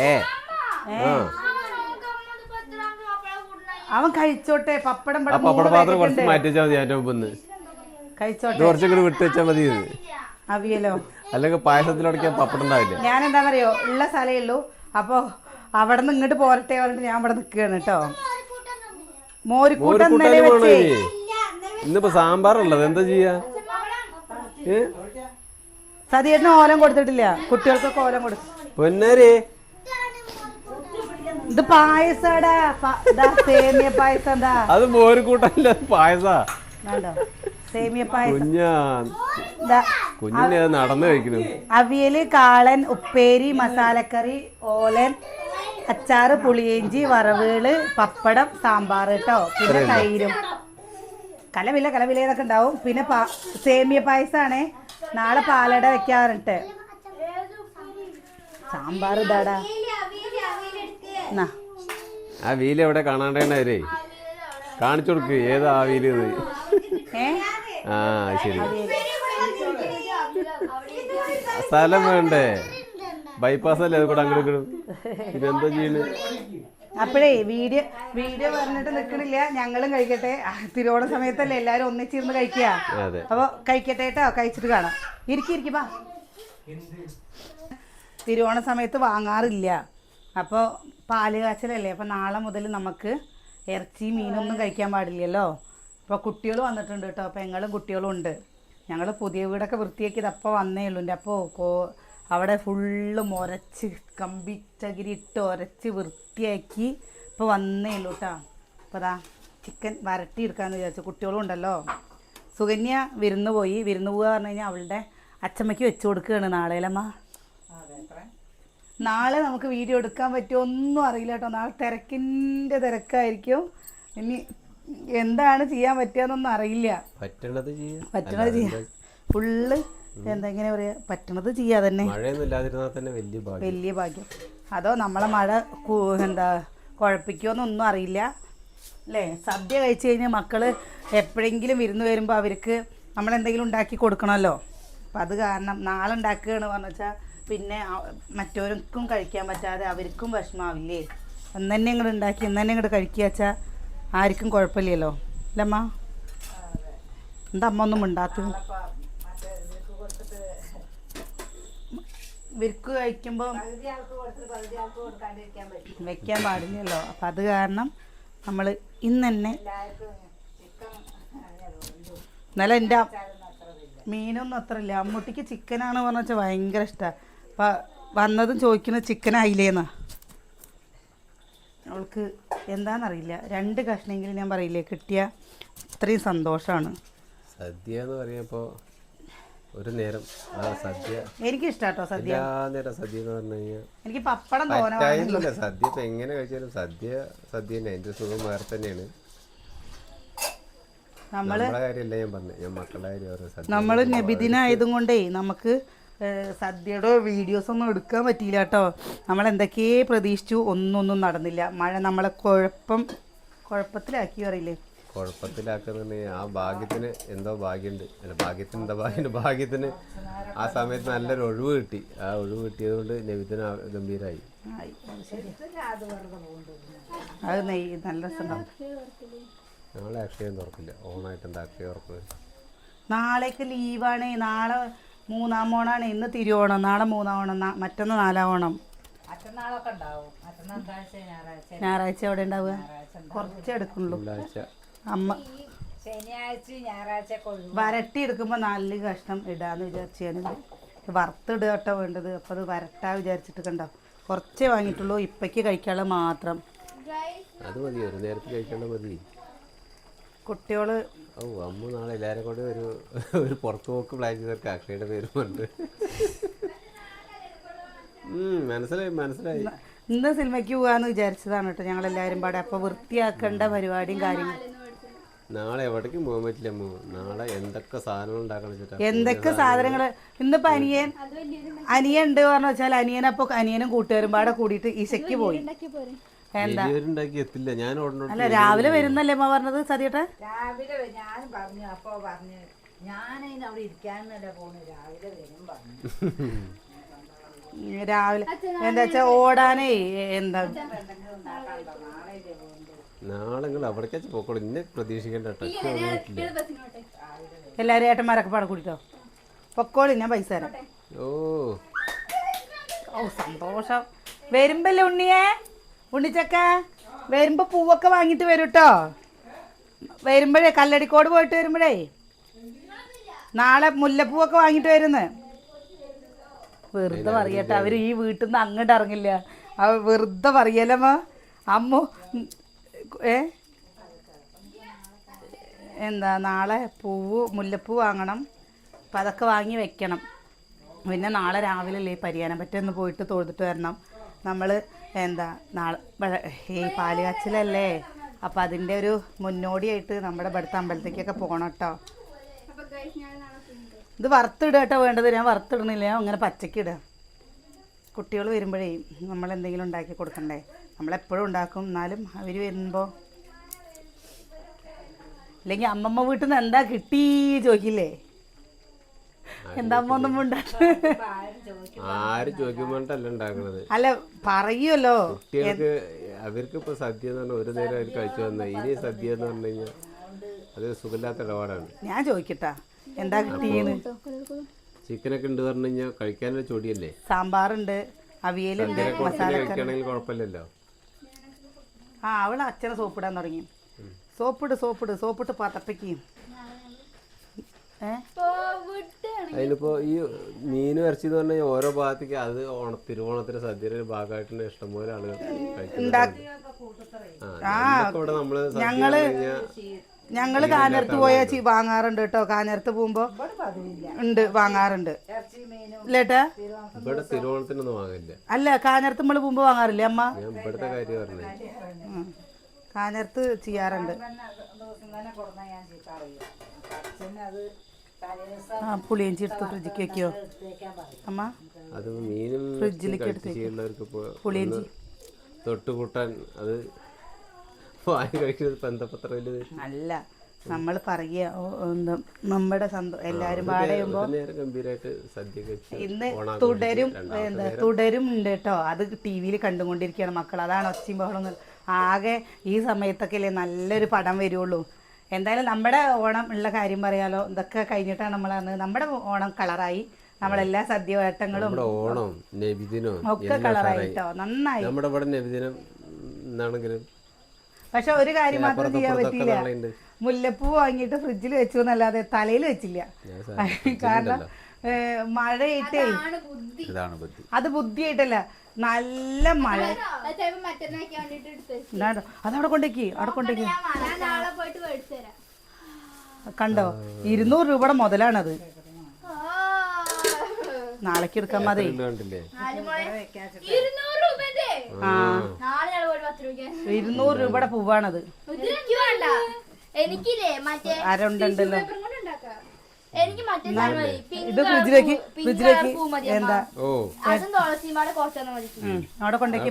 ഏ. അവൻ കഴിച്ചോട്ടെ പപ്പടം ആ പപ്പട പാത്രം കുറച്ച്. മാറ്റി വെച്ചാൽ മതി അതിന്റെ മുമ്പ് കഴിച്ചോട്ടെ. കുറച്ചും കൂടി വിട്ട് വെച്ചാൽ മതി ഇത്. അവിയലോ? അല്ലെങ്കിൽ പായസത്തിലടക്കാൻ പപ്പടം ഉണ്ടാവില്ല? ഞാൻ എന്താണെന്നറിയോ ഉള്ള സ്ഥലമേ ഉള്ളൂ. അപ്പോൾ അവിടെ നിന്ന് ഇങ്ങോട്ട് പോരട്ടെ പറഞ്ഞിട്ട് ഞാൻ അവിടെ നിൽക്കുകയാണ് കേട്ടോ. മോരിക്കൂട്ടം ഇന്നിപ്പോ സാമ്പാറുള്ളത്. എന്താ ചെയ്യാ? ഏ? സതിയേട്ടന് ഓലം കൊടുത്തിട്ടില്ല. കുട്ടികൾക്കൊക്കെ ഓലം കൊടുത്തു പൊന്നാരേ. ഇത് പായസാടാ. സേമിയ പായസം എന്താ? അത് മോരുകൂട്ടല്ല പായസാ. വേണ്ടോ സേമിയ പായസം. കുഞ്ഞാ. ദാ കുഞ്ഞിനെ അത് നടന്നു കഴിക്കുന്നു അവിയൽ കാളൻ ഉപ്പേരി മസാലക്കറി ഓലൻ അച്ചാറ് പുളിയിഞ്ചി വറവുകൾ പപ്പടം സാമ്പാർ കേട്ടോ പിന്നെ തൈരും. കലവില കലവില എന്നൊക്കെ ഉണ്ടാവും. പിന്നെ പാ സേമിയ പായസാണേ. നാളെ പാലട വെക്കാറുണ്ട്. സാമ്പാർ ഇതാടാ എന്നാ ആ വീൽ എവിടെ കാണാണ്ടേ കാണിച്ചു കൊടുക്ക് ഏതാ ആ വീൽ ആ ശരി. സ്ഥലം വേണ്ടേ? ബൈപ്പാസ് അല്ലേ? അത് കൂടെ അങ്ങോട്ട് ഇതെന്താ ചെയ്യണ്? അപ്പോഴേ വീഡിയോ വീഡിയോ പറഞ്ഞിട്ട് നിൽക്കണില്ല ഞങ്ങളും കഴിക്കട്ടെ. തിരുവോണ സമയത്തല്ലേ എല്ലാരും ഒന്നിച്ചിരുന്ന് കഴിക്കുക. അപ്പൊ അപ്പോൾ കഴിക്കട്ടെ കേട്ടോ. കഴിച്ചിട്ട് കാണാം. ഇരിക്കി ഇരിക്കി വാ. തിരുവോണ സമയത്ത് വാങ്ങാറില്ല. അപ്പോൾ പാൽ കാച്ചലല്ലേ. അപ്പോൾ നാളെ മുതൽ നമുക്ക് ഇറച്ചി മീനൊന്നും കഴിക്കാൻ പാടില്ലല്ലോ. അപ്പോൾ കുട്ടികൾ വന്നിട്ടുണ്ട് കേട്ടോ. പെങ്ങളും കുട്ടികളും ഉണ്ട്. ഞങ്ങൾ പുതിയ വീടൊക്കെ വൃത്തിയാക്കിയത് അപ്പോൾ വന്നേ ഉള്ളൂ. എന്റെ അപ്പോൾ കോ അവിടെ ഫുള്ള് മുരച്ച് കമ്പിച്ചകിരി ഇട്ട് ഉരച്ച് വൃത്തിയാക്കി ഇപ്പോൾ വന്നേ ഉള്ളൂ കേട്ടോ അപ്പോൾ അതാ ചിക്കൻ വരട്ടി എടുക്കാമെന്ന് വിചാരിച്ചു. കുട്ടികളും ഉണ്ടല്ലോ. സുകന്യ വിരുന്ന് പോയി. വിരുന്ന് പോവുക പറഞ്ഞു കഴിഞ്ഞാൽ അവളുടെ അച്ചമ്മയ്ക്ക് വെച്ച് കൊടുക്കുകയാണ് നാളെയിലമ്മ നാളെ നമുക്ക് വീഡിയോ എടുക്കാൻ പറ്റുമോ ഒന്നും അറിയില്ല കേട്ടോ നാളെ തിരക്കിന്റെ തിരക്കായിരിക്കും. ഇനി എന്താണ് ചെയ്യാൻ പറ്റുകയെന്നൊന്നും അറിയില്ല. പറ്റണത് ചെയ്യാം. പറ്റണത് ചെയ്യാം. ഫുള്ള് എന്താ എങ്ങനെ പറയുക പറ്റണത് ചെയ്യാ തന്നെ. മഴയൊന്നും ഇല്ലാതിരുന്നാൽ തന്നെ വലിയ ഭാഗ്യം. വലിയ ഭാഗ്യം. അതോ നമ്മളെ മഴ എന്താ കുഴപ്പിക്കുമെന്നൊന്നും അറിയില്ല. അല്ലേ സദ്യ കഴിച്ച് കഴിഞ്ഞാൽ മക്കൾ എപ്പോഴെങ്കിലും വിരുന്ന് വരുമ്പോൾ അവർക്ക് നമ്മളെന്തെങ്കിലും ഉണ്ടാക്കി കൊടുക്കണമല്ലോ അപ്പം അത് കാരണം നാളെ ഉണ്ടാക്കുകയാണ് പറഞ്ഞു വെച്ചാൽ പിന്നെ മറ്റോർക്കും മറ്റവർക്കും കഴിക്കാൻ പറ്റാതെ അവർക്കും വിഷമാവില്ലേ? അന്ന് തന്നെ ഇങ്ങോട്ട് ഉണ്ടാക്കി ഇന്ന് തന്നെ ഇങ്ങോട്ട് കഴിക്കുക വെച്ചാൽ ആർക്കും കുഴപ്പമില്ലല്ലോ. അല്ലമ്മ എന്താ അമ്മ ഒന്നും മിണ്ടാത്തത്? ഇവർക്ക് കഴിക്കുമ്പോൾ വെക്കാൻ പാടില്ലല്ലോ. അപ്പം അത് കാരണം നമ്മൾ ഇന്ന് തന്നെ എന്നാലും എന്റെ മീനൊന്നും അത്ര ഇല്ല അമ്മൂട്ടിക്ക് ചിക്കനാണ് പറഞ്ഞ വെച്ചാൽ ഭയങ്കര ഇഷ്ടമാണ് അപ്പം വന്നതും ചോദിക്കുന്നത് ചിക്കൻ ആയില്ലേന്നാ അവൾക്ക് എന്താണെന്നറിയില്ല രണ്ട് കഷ്ണമെങ്കിലും ഞാൻ പറയില്ലേ കിട്ടിയ അത്രയും സന്തോഷമാണ് സദ്യ എന്ന് പറയുമ്പോ ഒരു നേരം. ആ സദ്യ. എനിക്കിഷ്ടാട്ടോ സദ്യ. എല്ലാ നേരം സദ്യ എന്ന് പറഞ്ഞു കഴിഞ്ഞാൽ എനിക്ക് പപ്പടം പറ്റായില്ല സദ്യ ഇപ്പൊ എങ്ങനെ കഴിച്ചാലും സദ്യ സദ്യ തന്നെ. അതിന്റെ സുഖം വേറെ തന്നെയാണ്. നമ്മൾ നമ്മളെ കാര്യമല്ല ഞാൻ പറഞ്ഞു ഞാൻ മക്കളുടെ കാര്യം ഓരോ സദ്യ നമ്മൾ നബിദിന ആയതും കൊണ്ടേ നമുക്ക് ഏഹ്, സദ്യയുടെ വീഡിയോസ് ഒന്നും എടുക്കാൻ പറ്റിയില്ല കേട്ടോ. നമ്മൾ എന്തൊക്കെയേ പ്രതീക്ഷിച്ചു ഒന്നൊന്നും നടന്നില്ല. മഴ നമ്മളെ കുഴപ്പം കുഴപ്പത്തിലാക്കി അറിയില്ലേ കുഴപ്പത്തിലാക്കുന്നുണ്ടെങ്കിൽ ആ ഭാഗ്യത്തിന് എന്തോ ഭാഗ്യമുണ്ട്. അല്ല ഭാഗ്യത്തിന് എന്താ ഭാഗ്യമുണ്ട്? ഭാഗ്യത്തിന് ആ സമയത്ത് നല്ലൊരു ഒഴിവ് കിട്ടി. ആ ഒഴിവ് കിട്ടിയത് കൊണ്ട് നബിത്തിന് ഗംഭീരായി. ആയി, അത് ശരി. അത് നെയ്യ് നല്ല രസമുണ്ടാവും നാളെ അക്ഷയം തുറക്കില്ല. ഓണായിട്ട് എന്താ അക്ഷയം തുറക്കുന്നത് നാളേക്ക് ലീവാണ്. നാളെ മൂന്നാം ഓണാണ്. ഇന്ന് തിരുവോണം. നാളെ മൂന്നാം ഓണം. മറ്റൊന്ന് നാലാം ഓണം. ഞായറാഴ്ച. എവിടെ ഉണ്ടാവുക? കുറച്ച് എടുക്കുള്ളൂ തിങ്കളാഴ്ച അമ്മ ശനിയാഴ്ച ഞായറാഴ്ച കൊള്ളു വരട്ടി എടുക്കുമ്പോൾ നല്ല കഷ്ണം ഇടാന്ന് വിചാരിച്ചു ഞാനിത് വറുത്തിടുക കേട്ടോ വേണ്ടത്. അപ്പോൾ അത് വരട്ടാ വിചാരിച്ചിട്ട് കണ്ടോ? കുറച്ചേ വാങ്ങിയിട്ടുള്ളൂ. ഇപ്പയ്ക്ക് കഴിക്കാനുള്ള മാത്രം. അത് മതി. ഒരു നേരത്തെ കഴിക്കേണ്ട മതി. കുട്ടികൾ ഓ അമ്മ നാളെ എല്ലാവരും കൂടെ ഒരു ഒരു പുറത്തു പോക്ക് പ്ലാൻ ചെയ്തവർക്ക് അക്ഷയുടെ പേര് പറഞ്ഞിട്ട്. മനസ്സിലായി മനസ്സിലായി. ഇന്ന് സിനിമയ്ക്ക് പോകാന്ന് വിചാരിച്ചതാണ് കേട്ടോ ഞങ്ങൾ എല്ലാവരും പാടെ. അപ്പോൾ വൃത്തിയാക്കേണ്ട പരിപാടിയും കാര്യങ്ങളും. നാളെ എവിടേക്കും പോകാൻ പറ്റില്ല നാളെ എന്തൊക്കെ സാധനങ്ങൾ ഉണ്ടാക്കണം എന്തൊക്കെ സാധനങ്ങൾ ഇന്നിപ്പോൾ അനിയൻ അനിയൻ ഉണ്ട് പറഞ്ഞു വെച്ചാൽ അനിയനപ്പോ അനിയനും കൂട്ടുകാരും പാടെ കൂടിയിട്ട് ഈശയ്ക്ക് പോയി. എന്താ? എത്തില്ല. ഞാൻ അല്ല രാവിലെ വരുന്നല്ലേ അമ്മ പറഞ്ഞത് സതിയേട്ടെ? രാവിലെ ഞാൻ പറഞ്ഞു അപ്പോ പറഞ്ഞു ഞാനതിന് അവിടെ ഇരിക്കാന്നല്ല പോണു. രാവിലെ വരും പറഞ്ഞു. രാവിലെ എന്താ വെച്ചാ ഓടാനേ എന്താ? നാളെ നിങ്ങൾ അവിടേക്ക് വെച്ച് പോക്കോളൂ. ഇന്നെ പ്രതീക്ഷിക്കേണ്ട എല്ലാരും. എല്ലാവരും ഏട്ടന്മാരൊക്കെ പാടെ കൂടിട്ടോ? പൊക്കോളി ഞാൻ പൈസ തരാം. ഓ. ഓ സന്തോഷം. വരുമ്പല്ലേ ഉണ്ണിയേ? ഉണ്ണിച്ചക്ക വരുമ്പോ പൂവൊക്കെ വാങ്ങിട്ട് വരും കേട്ടോ വരുമ്പോഴേ കല്ലടിക്കോട് പോയിട്ട് വരുമ്പോഴേ? നാളെ മുല്ലപ്പൂവൊക്കെ വാങ്ങിട്ട് വരുന്ന്. വെറുതെ പറയട്ടെ അവർ ഈ വീട്ടിൽ നിന്ന് അങ്ങോട്ട് ഇറങ്ങില്ല. അവ വെറുതെ പറയലമ്മ അമ്മു ഏ? എന്താ നാളെ പൂവ് മുല്ലപ്പൂ വാങ്ങണം. അപ്പം അതൊക്കെ വാങ്ങി വെക്കണം. പിന്നെ നാളെ രാവിലെ അല്ലേ പരിയാനം പറ്റൊന്ന് പോയിട്ട് തൊഴുതിട്ട് വരണം. നമ്മൾ എന്താ നാളെ ഈ പാലുകാച്ചിലല്ലേ? അപ്പം അതിന്റെ ഒരു മുന്നോടിയായിട്ട് നമ്മുടെ ഇവിടുത്തെ അമ്പലത്തേക്കൊക്കെ പോകണം കേട്ടോ ഇത് വറുത്തിടുക കേട്ടോ വേണ്ടത്. ഞാൻ വറുത്തിടണില്ല അങ്ങനെ പച്ചക്കിടുക കുട്ടികൾ വരുമ്പോഴേ നമ്മൾ എന്തെങ്കിലും ഉണ്ടാക്കി കൊടുക്കണ്ടേ? നമ്മളെപ്പോഴും ഉണ്ടാക്കും. എന്നാലും അവർ വരുമ്പോൾ അല്ലെങ്കിൽ അമ്മമ്മ വീട്ടിൽ നിന്ന് എന്താ കിട്ടി ചോദിക്കില്ലേ? എന്താ അമ്മ ഒന്നും ഉണ്ടാക്കുന്നത് ആര് ചോദിക്കുമ്പോണ്ടല്ല ഉണ്ടാക്കണത്? അല്ല പറയുമല്ലോ കുട്ടികൾക്ക് അവർക്ക് ഇപ്പൊ സദ്യ എന്ന് പറഞ്ഞാൽ ഒരു നേരം അവർ കഴിച്ചു വന്ന. ഇനി സദ്യ എന്ന് പറഞ്ഞു കഴിഞ്ഞാൽ അത് സുഖമില്ലാത്ത ഇടപാടാണ്. ഞാൻ ചോദിക്കട്ടാ. എന്താ കിട്ടിയെന്ന്? ചിക്കനൊക്കെ ഉണ്ട് പറഞ്ഞു കഴിഞ്ഞാൽ കഴിക്കാനൊരു ചൊടിയല്ലേ? സാമ്പാറുണ്ട് അവിയലുണ്ട് മസാല കഴിക്കുകയാണെങ്കിൽ കുഴപ്പമില്ലല്ലോ. ആ അവൾ അച്ഛനെ സോപ്പിടാൻ തുടങ്ങി. സോപ്പിട് സോപ്പിട് സോപ്പിട്ട് പതപ്പിക്കും അതിലിപ്പോ ഈ മീൻ ഇറച്ചിന്ന് പറഞ്ഞാൽ ഓരോ ഭാഗത്തേക്ക് അത് ഓണ തിരുവോണത്തിന്റെ സദ്യയുടെ ഒരു ഭാഗമായിട്ട് ഇഷ്ടംപോലെ ആളുകൾ ഞങ്ങൾ ഞങ്ങൾ കാഞ്ഞിരത്ത് പോയാൽ ചി വാങ്ങാറുണ്ട് കേട്ടോ. കാഞ്ഞിരത്ത് പോകുമ്പോ ഉണ്ട് വാങ്ങാറുണ്ട്. ഇല്ലേട്ടാ? ഇവിടെ തിരുവോണത്തിനൊന്നും വാങ്ങില്ല അല്ല കാഞ്ഞിരത്ത് നമ്മൾ പോകുമ്പോ വാങ്ങാറില്ലേ അമ്മ? ഇവിടുത്തെ കാര്യം പറഞ്ഞേ. ഉം. കാഞ്ഞിരത്ത് ചെയ്യാറുണ്ട്. ആ പുളിയഞ്ചി എടുത്ത് ഫ്രിഡ്ജിക്ക് വെക്കോ? അമ്മ? അത് മീനും ഫ്രിഡ്ജിലേക്ക് എടുത്ത് പുളിയഞ്ചി. തൊട്ടുകൂട്ടാൻ അത് കഴിക്കുന്നത് അല്ല നമ്മൾ പറയുക എന്താ നമ്മുടെ സന്തോഷം എല്ലാരും പാടയുമ്പോ ഇന്ന് തുടരും എന്താ തുടരും ഉണ്ട് കേട്ടോ. അത് ടി വിയിൽ കണ്ടുകൊണ്ടിരിക്കുകയാണ് മക്കൾ അതാണ് ഒച്ചയും ബഹളം ആകെ ഈ സമയത്തൊക്കെ അല്ലേ നല്ലൊരു പടം വരുള്ളൂ. എന്തായാലും നമ്മുടെ ഓണം ഉള്ള കാര്യം പറയാലോ. ഇതൊക്കെ കഴിഞ്ഞിട്ടാണ് നമ്മൾ അന്ന് നമ്മുടെ ഓണം കളറായി. നമ്മളെല്ലാ സദ്യവേട്ടങ്ങളും ഓണം നബിദിനം ഒക്കെ കളറായി. കേട്ടോ. നന്നായി. നമ്മുടെ ഇവിടെ നബിദിനം എന്നാണെങ്കിലും പക്ഷെ ഒരു കാര്യം മാത്രം ചെയ്യാൻ പറ്റിയില്ല. മുല്ലപ്പൂ വാങ്ങിയിട്ട് ഫ്രിഡ്ജിൽ വെച്ചു എന്നല്ലാതെ തലയിൽ വെച്ചില്ല. കാരണം മഴയിട്ടേ ഇതാണ് ബുദ്ധി. അത് ബുദ്ധിയായിട്ടല്ല നല്ല മഴ. അതവിടെ കൊണ്ടേക്ക് അവിടെ കൊണ്ടേക്കി. കണ്ടോ? ഇരുന്നൂറ് രൂപയുടെ മുതലാണത്. ആ. നാളേക്ക് എടുക്കാൻ മതി. ആ. ഇരുന്നൂറ് രൂപയുടെ പൂവാണത്. എനിക്കില്ലേ മറ്റേ എനിക്ക് മറ്റേ ഇത് ഫ്രിഡ്ജിലേക്ക് ഫ്രിഡ്ജിലേക്ക് എന്താ? അതും മതി. അവിടെ കൊണ്ടേക്ക്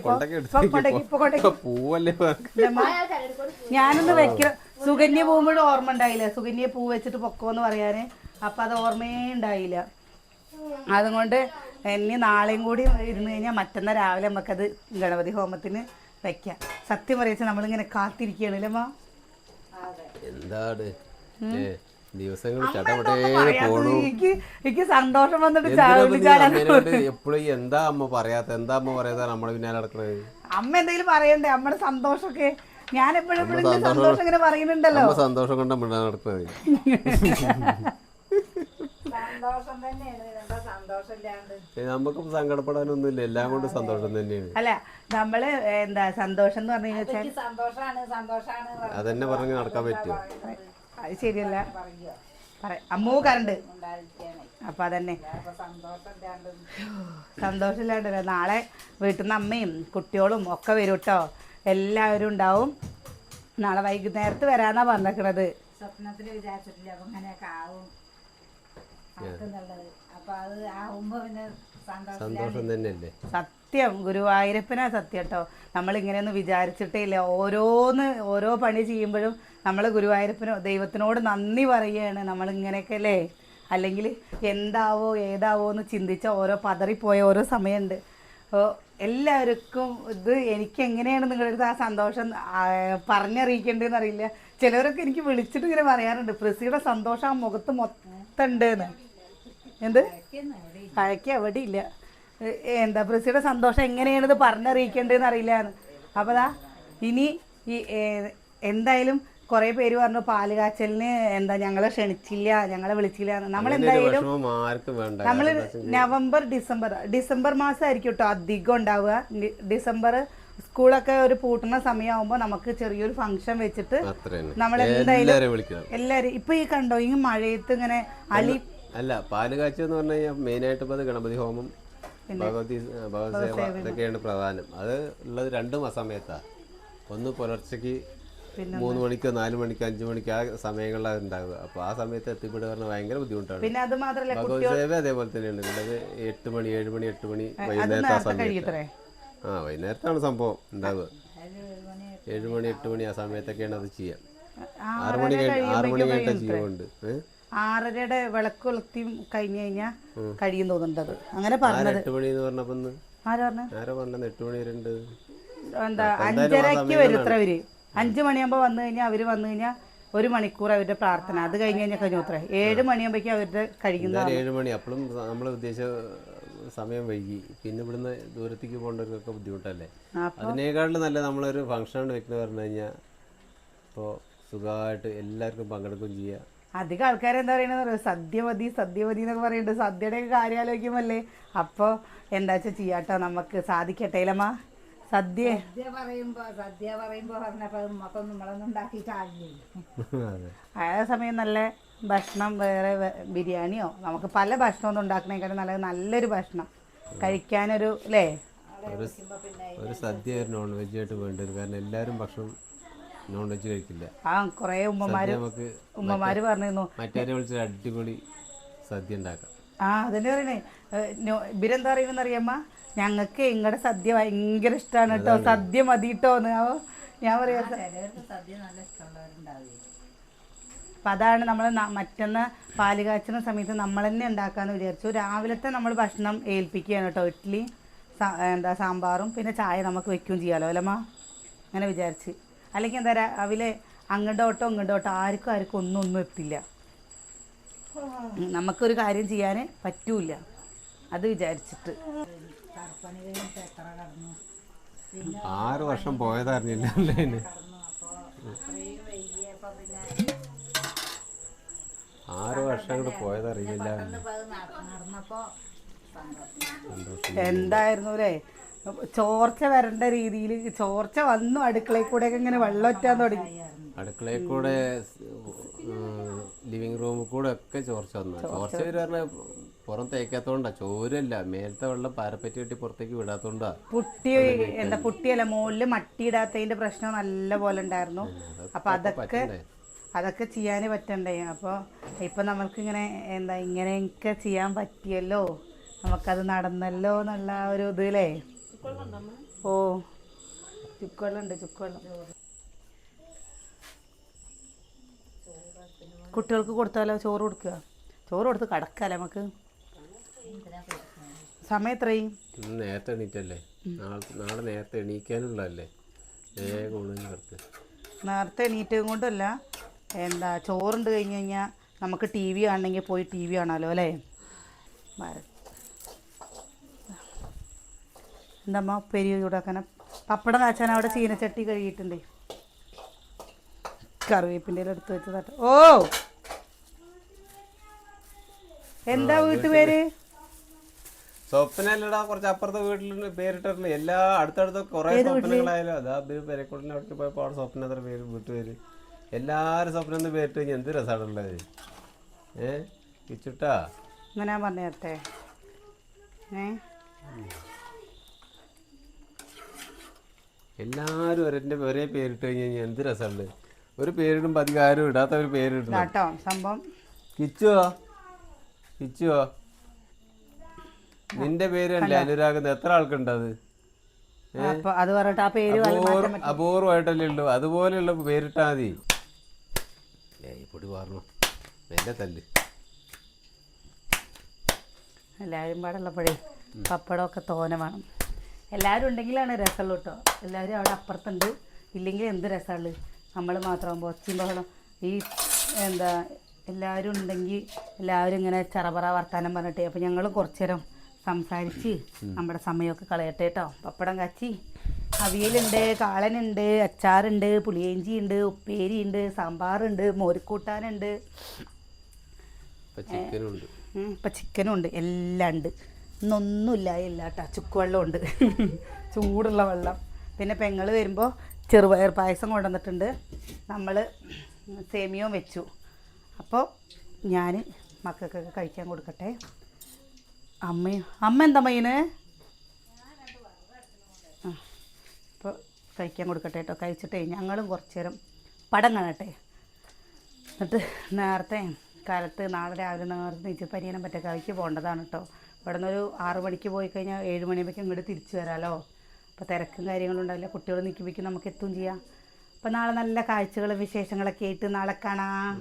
ഞാനൊന്ന് വെക്ക സുകന്യ പോകുമ്പോഴും ഓർമ്മ ഉണ്ടായില്ല? സുകന്യ പൂ വെച്ചിട്ട് പൊക്കോന്ന് പറയാന്. അപ്പൊ അത് ഓർമ്മയേ ഉണ്ടായില്ല. അതുകൊണ്ട് ഇനി നാളെയും കൂടി ഇരുന്ന് കഴിഞ്ഞാൽ മറ്റന്നാ രാവിലെ നമുക്കത് ഗണപതി ഹോമത്തിന് വെക്കാം സത്യം പറയിച്ച നമ്മളിങ്ങനെ കാത്തിരിക്കുകയാണല്ലേ അമ്മ എന്താണ്? ദിവസങ്ങൾ എനിക്ക് എനിക്ക് സന്തോഷം വന്നിട്ട് എപ്പോഴും എന്താ അമ്മ പറയാത്ത? എന്താ അമ്മ പറയാത്ത? നമ്മളെ പിന്നാലെ നടക്കണത് അമ്മ എന്തെങ്കിലും പറയണ്ടേ? അമ്മയുടെ സന്തോഷമൊക്കെ. ഞാൻ എപ്പോഴും എപ്പോഴും സന്തോഷം- ഇങ്ങനെ പറയുന്നുണ്ടല്ലോ. സന്തോഷം കൊണ്ട് മിണ്ടാൻ നടക്കണത് സന്തോഷം തന്നെയാണ് എന്താ സന്തോഷം ഇല്ലാണ്ട് ഏ, നമുക്ക് സങ്കടപ്പെടാനൊന്നുമില്ല. എല്ലാം കൊണ്ട് സന്തോഷം തന്നെയാണ്. അല്ല നമ്മൾ എന്താ സന്തോഷം എന്ന് പറഞ്ഞു കഴിഞ്ഞാൽ എനിക്ക് സന്തോഷാണ് സന്തോഷാണ് പറഞ്ഞ് അതന്നെ പറഞ്ഞ് നടക്കാൻ പറ്റുമോ? അത് ശരിയല്ല. പറ- അമ്മൂ കറണ്ട് അപ്പൊ അതന്നെ. സന്തോഷമില്ലാണ്ട് നാളെ വീട്ടിൽ നിന്ന് അമ്മയും കുട്ടികളും ഒക്കെ വരും കേട്ടോ എല്ലാവരും ഉണ്ടാവും. നാളെ വൈകുന്നേരത്ത് വരാനാ പറഞ്ഞേക്കണത്. സ്വപ്നത്തിൽ വിചാരിച്ചിട്ടില്ല. അപ്പൊ അങ്ങനെയൊക്കെ ആവും. ആക്കുന്നുള്ളത് അപ്പൊ അത് ആവുമ്പോ പിന്നെ സന്തോഷം തന്നെയല്ലേ? സത്യം ഗുരുവായൂരപ്പനാ സത്യം കേട്ടോ നമ്മൾ ഇങ്ങനെയൊന്നും വിചാരിച്ചിട്ടേ ഇല്ല ഓരോന്ന് ഓരോ പണി ചെയ്യുമ്പോഴും നമ്മൾ ഗുരുവായൂരപ്പനോ ദൈവത്തിനോട് നന്ദി പറയുകയാണ് നമ്മൾ ഇങ്ങനെയൊക്കെ അല്ലേ? അല്ലെങ്കിൽ എന്താവോ ഏതാവോ എന്ന് ചിന്തിച്ച ഓരോ പതറിപ്പോയ ഓരോ സമയമുണ്ട്. അപ്പോൾ എല്ലാവർക്കും ഇത് എനിക്ക് എങ്ങനെയാണ് നിങ്ങളുടെ അടുത്ത് ആ സന്തോഷം പറഞ്ഞറിയിക്കേണ്ടതെന്ന് അറിയില്ല ചിലരൊക്കെ എനിക്ക് വിളിച്ചിട്ട് ഇങ്ങനെ പറയാറുണ്ട്. പ്രസിയുടെ സന്തോഷം ആ മുഖത്ത് മൊത്തം എന്ന് എന്ത്? അയക്ക എവിടെ ഇല്ല എന്താ പ്രസിയുടെ സന്തോഷം എങ്ങനെയാണ് ഇത് പറഞ്ഞറിയിക്കേണ്ടതെന്ന് അറിയില്ല അപ്പോൾ ദാ ഇനി ഈ എന്തായാലും കുറേ പേര് പറഞ്ഞു പാൽ കാച്ചലിന് എന്താ ഞങ്ങളെ ക്ഷണിച്ചില്ല ഞങ്ങളെ വിളിച്ചില്ല. നമ്മൾ എന്തായാലും നമ്മൾ നവംബർ ഡിസംബർ ഡിസംബർ മാസമായിരിക്കും കേട്ടോ അധികം ഉണ്ടാവുക. ഡിസംബർ സ്കൂളൊക്കെ ഒരു പൂട്ടുന്ന സമയമാകുമ്പോൾ നമുക്ക് ചെറിയൊരു ഫംഗ്ഷൻ വെച്ചിട്ട് നമ്മൾ എന്തായാലും എല്ലാവരും ഇപ്പൊ ഈ കണ്ടോ ഈ മഴയത്ത് ഇങ്ങനെ അലി അല്ല പാൽ കാഴ്ച എന്ന് പറഞ്ഞു കഴിഞ്ഞാൽ മെയിനായിട്ട് ഇപ്പോൾ അത് ഗണപതി ഹോമം ഭഗവതി ഭഗവത് സേവ ഇതൊക്കെയാണ് പ്രധാനം. അത് ഉള്ളത് രണ്ടും ആ സമയത്താ. ഒന്ന് പുലർച്ചയ്ക്ക് മൂന്ന് മണിക്കോ നാല് മണിക്കോ അഞ്ചു മണിക്കോ ആ സമയങ്ങളിലാണ് ഉണ്ടാകുക അപ്പൊ ആ സമയത്ത് എത്തിപ്പെടുക പറഞ്ഞാൽ ഭയങ്കര ബുദ്ധിമുട്ടാണ്. പിന്നെ അത് മാത്രമല്ല ഭഗവത് സേവ അതേപോലെ തന്നെയാണ്. എട്ട് മണി ഏഴ് മണി എട്ട് മണി വൈകുന്നേരത്തെ ആ സമയത്ത്. ആ വൈകുന്നേരത്താണ് സംഭവം ഉണ്ടാവുക. ഏഴ് മണി എട്ട് മണി ആ സമയത്തൊക്കെയാണ് അത് ചെയ്യാം. ആറ് മണി ആറ് മണി കഴിഞ്ഞ ചെയ്യുന്നുണ്ട് ആറരയുടെ വിളക്ക് കൊളുത്തി കഴിഞ്ഞു കഴിഞ്ഞാൽ കഴിയും തോന്നുന്നുണ്ട് അത്. അങ്ങനെ പറഞ്ഞത്. എട്ട് മണി എന്ന് പറഞ്ഞപ്പോ ആരാ പറഞ്ഞു? ആരോ പറഞ്ഞത് എട്ട് മണി വരെ ഉണ്ട്. എന്താ അഞ്ചരക്ക് വരും ഇത്ര അവർ അഞ്ചു മണിയാകുമ്പോൾ വന്നു കഴിഞ്ഞാൽ അവർ വന്നു കഴിഞ്ഞാൽ ഒരു മണിക്കൂർ അവരുടെ പ്രാർത്ഥന. അത് കഴിഞ്ഞ് കഴിഞ്ഞാൽ കഴിഞ്ഞു അത്ര. ഏഴ് മണിയാകുമ്പോഴേക്കും അവരുടെ കഴിക്കുന്ന ഏഴ് മണി. അപ്പോഴും നമ്മൾ ഉദ്ദേശിച്ച സമയം വൈകി. പിന്നെ ഇവിടുന്ന് ദൂരത്തേക്ക് പോകേണ്ടവർക്കൊക്കെ ബുദ്ധിമുട്ടല്ലേ? അതിനേക്കാളും നല്ല നമ്മളൊരു ഫംഗ്ഷൻ വെക്കുന്ന പറഞ്ഞു കഴിഞ്ഞാൽ ഇപ്പോൾ സുഖമായിട്ട് എല്ലാവർക്കും പങ്കെടുക്കുകയും ചെയ്യാം. അധികം ആൾക്കാർ എന്താ പറയുന്നത് പറയുക സദ്യ മതി സദ്യ മതി എന്നൊക്കെ പറയുന്നുണ്ട് സദ്യയുടെ ഒക്കെ കാര്യം ആലോചിക്കുമല്ലേ അപ്പോൾ എന്താ വെച്ചാൽ ചെയ്യാട്ടോ? നമുക്ക് സാധിക്കട്ടെ ഇല്ലമ്മ സദ്യ. സദ്യ പറയുമ്പോ സദ്യ പറയുമ്പോ പറഞ്ഞപ്പോ മൊത്തം നമ്മളൊന്നും ഉണ്ടാക്കിയിട്ടാകില്ല അതെ. ആ സമയം നല്ല ഭക്ഷണം വേറെ ബിരിയാണിയോ? നമുക്ക് പല ഭക്ഷണമൊന്നും ഉണ്ടാക്കണേക്കാളും നല്ലത് നല്ലൊരു ഭക്ഷണം. കഴിക്കാനൊരു അല്ലേ ഒരു ഒരു സദ്യ ഒരു നോൺ വെജ് ആയിട്ട് വേണ്ടി വരും കാരണം എല്ലാവരും ഭക്ഷണം നോൺ വെജ് കഴിക്കില്ല. ആ കുറേ ഉമ്മമാര് നമുക്ക് ഉമ്മമാര് പറഞ്ഞിരുന്നു. മറ്റേ വിളിച്ചൊരു അടിപൊളി സദ്യ ഉണ്ടാക്കാം. ആ അതന്നെ പറയണേ. ഇവരെന്താ അറിയാമ്മ ഞങ്ങൾക്ക് നിങ്ങളുടെ സദ്യ ഭയങ്കര ഇഷ്ടമാണ് കേട്ടോ. സദ്യ മതി കേട്ടോ എന്ന് ഞാൻ പറയാ സദ്യ നല്ല ഇഷ്ടമുള്ളവരുണ്ടാവില്ല? അപ്പൊ അതാണ് നമ്മൾ മറ്റൊന്ന് പാൽ കാച്ചുന്ന സമയത്ത് നമ്മൾ തന്നെ ഉണ്ടാക്കാമെന്ന് വിചാരിച്ചു. രാവിലത്തെ നമ്മൾ ഭക്ഷണം ഏൽപ്പിക്കുകയാണ് കേട്ടോ. ഇഡ്ഡലി എന്താ സാമ്പാറും പിന്നെ ചായ നമുക്ക് വെക്കുകയും ചെയ്യാമല്ലോ അല്ലമ്മ അങ്ങനെ വിചാരിച്ച്. അല്ലെങ്കിൽ എന്താ രാവിലെ അങ്ങോട്ടോട്ടോ ഇങ്ങോട്ടോട്ടോ ആർക്കും ആർക്കും ഒന്നും ഒന്നും എത്തില്ല. നമുക്കൊരു കാര്യം ചെയ്യാൻ പറ്റൂല അത് വിചാരിച്ചിട്ട്. ആറ് വർഷം പോയതറിഞ്ഞില്ല ആറ് വർഷം കൂടെ പോയതറിയില്ല. എന്തായിരുന്നു അല്ലേ ചോർച്ച വരേണ്ട രീതിയിൽ ചോർച്ച വന്നു അടുക്കളയിൽ കൂടെ ഇങ്ങനെ വെള്ളം ഒറ്റാൻ തുടങ്ങി. അടുക്കളയിൽ കൂടെ ലിവിങ് റൂമിൽ കൂടെ ഒക്കെ ചോർച്ച വന്നു. ചോർച്ച പറഞ്ഞാൽ പുറം തേക്കാത്തോണ്ടാ. ചോരല്ല മേലത്തെ വെള്ളം പാരപ്പറ്റി കെട്ടി പുറത്തേക്ക് വിടാത്തോണ്ടാ. പുട്ടി എന്താ പുട്ടിയല്ല മുകളിൽ മട്ടിയിടാത്തതിന്റെ പ്രശ്നം നല്ല പോലെ ഉണ്ടായിരുന്നു അപ്പൊ അതൊക്കെ? അതൊക്കെ ചെയ്യാൻ പറ്റണ്ടേ? അപ്പോൾ ഇപ്പം നമ്മൾക്കിങ്ങനെ എന്താ ഇങ്ങനെയൊക്കെ ചെയ്യാൻ പറ്റിയല്ലോ? നമുക്കത് നടന്നല്ലോ എന്നുള്ള ഒരു ഇത് അല്ലേ ഓ ചുക്കുവെള്ളമുണ്ട് ചുക്കുവെള്ളം കുട്ടികൾക്ക് കൊടുത്താലോ ചോറ് കൊടുക്കുക? ചോറ് കൊടുത്ത് കിടക്കാല്ലേ നമുക്ക്? സമയം എത്രയും നേരത്തെ എണീറ്റല്ലേ? നാളെ നേരത്തെ എണീക്കാനുള്ളതല്ലേ? നേരത്തെ എണീറ്റും കൊണ്ടല്ല. എന്താ ചോറുണ്ട് കഴിഞ്ഞ് കഴിഞ്ഞാൽ നമുക്ക് ടി വി കാണണമെങ്കിൽ പോയി ടി വി കാണാമല്ലോ അല്ലേ? എന്താ എന്തമ്മ പെരിയ ചൂടാക്കാന? പപ്പടം കാച്ചാൻ അവിടെ ചീനച്ചട്ടി കഴുകിയിട്ടുണ്ട്. കറിവേപ്പിന്റെ എടുത്ത് വെച്ചതാട്ടോ ഓ! എന്താ വീട്ടുപേര് സ്വപ്നല്ലടാ കുറച്ച് അപ്പുറത്തെ വീട്ടിൽ പേരിട്ടിട്ടുണ്ട് എല്ലാ അടുത്തടുത്ത കുറെ സ്വപ്നങ്ങളായാലും അതാ ഇവർ പെരക്കുള്ളിനെ അവിടെ പോയപ്പോൾ അവിടെ സ്വപ്നം എത്ര പേര് വീട്ടുപേര്. എല്ലാവരും സ്വപ്നം എന്ന് പേരിട്ട് കഴിഞ്ഞാൽ എന്ത് രസമാണുള്ളത് ഏ? കിച്ചുട്ടാ? ഇങ്ങനെ പറഞ്ഞു തരട്ടെ ഏ? എല്ലാവരും ഒരേ ഒരേ പേരിട്ട് കഴിഞ്ഞ് കഴിഞ്ഞാൽ എന്ത് രസമുണ്ട് ഒരു പേരിടുമ്പോൾ അധികം ആരും ഇടാത്ത ഒരു പേരിടുന്നു കേട്ടോ സംഭവം. കിച്ചുവോ? കിച്ചുവോ? നിന്റെ പേരല്ലേ അനുരാഗ്? എത്ര ആൾക്കുണ്ട് അത്? പറഞ്ഞിട്ട് ആ പേര് അല്ലേ അനുരാഗം എത്ര ആൾക്കുണ്ടത് അപൂർവമായിട്ടല്ലേ ഉള്ളൂ. അതുപോലെയുള്ള പേരിട്ടാ മതി. ഏയ് പൊടി പറഞ്ഞു നല്ല തല്ല്. എല്ലാവരും പാടുള്ളപ്പോഴേ പപ്പടമൊക്കെ തോന വേണം. എല്ലാവരും ഉണ്ടെങ്കിലാണ് രസമുള്ളൂ കേട്ടോ എല്ലാവരും അവിടെ അപ്പുറത്തുണ്ട്. ഇല്ലെങ്കിൽ എന്ത് രസമുള്ളു നമ്മൾ മാത്രമാകുമ്പോൾ ഒച്ചയും ബഹളം ഈ എന്താ എല്ലാവരും ഉണ്ടെങ്കിൽ എല്ലാവരും ഇങ്ങനെ ചറപറ വർത്താനം പറഞ്ഞിട്ട്. അപ്പോൾ ഞങ്ങൾ കുറച്ചു നേരം സംസാരിച്ച് നമ്മുടെ സമയമൊക്കെ കളയട്ടെ കേട്ടോ പപ്പടം കാച്ചി. അവിയലുണ്ട് കാളനുണ്ട് അച്ചാറുണ്ട് പുളിയേഞ്ചി ഉണ്ട് ഉപ്പേരി ഉണ്ട് സാമ്പാറുണ്ട് മോരിക്കൂട്ടാനുണ്ട് ഇപ്പം ചിക്കനും ഉണ്ട് എല്ലാം ഉണ്ട്. ഇന്നൊന്നുമില്ല ഇല്ല കേട്ടോ ചുക്കുവെള്ളം ഉണ്ട് ചൂടുള്ള വെള്ളം. പിന്നെ പെങ്ങൾ വരുമ്പോൾ ചെറുപയർ പായസം കൊണ്ടുവന്നിട്ടുണ്ട്. നമ്മൾ സേമിയവും വെച്ചു. അപ്പോൾ ഞാൻ മക്കൾക്കൊക്കെ കഴിക്കാൻ കൊടുക്കട്ടെ. അമ്മയും അമ്മ എന്താ മൈന് ആ അപ്പോൾ കഴിക്കാൻ കൊടുക്കട്ടെ കേട്ടോ. കഴിച്ചിട്ടേ ഞങ്ങളും കുറച്ച് നേരം പടം കാണട്ടെ എന്നിട്ട് നേരത്തെ കാലത്ത് നാളെ രാവിലെ നേരത്തെ നീച്ച് പരിയനം പറ്റക്കാവിക്ക് പോകേണ്ടതാണ് കേട്ടോ. ഇവിടെ നിന്നൊരു ആറ് മണിക്ക് പോയി കഴിഞ്ഞാൽ ഏഴ് മണിയാകുമ്പോൾ ഇങ്ങോട്ട് തിരിച്ചു വരാമല്ലോ അപ്പോൾ തിരക്കും കാര്യങ്ങളും ഉണ്ടാവില്ല. കുട്ടികൾ നിൽക്കുമ്പോഴേക്കും നമുക്ക് എത്തുകയും ചെയ്യാം. അപ്പോൾ നാളെ നല്ല കാഴ്ചകളും വിശേഷങ്ങളൊക്കെ ആയിട്ട് നാളെ കാണാം.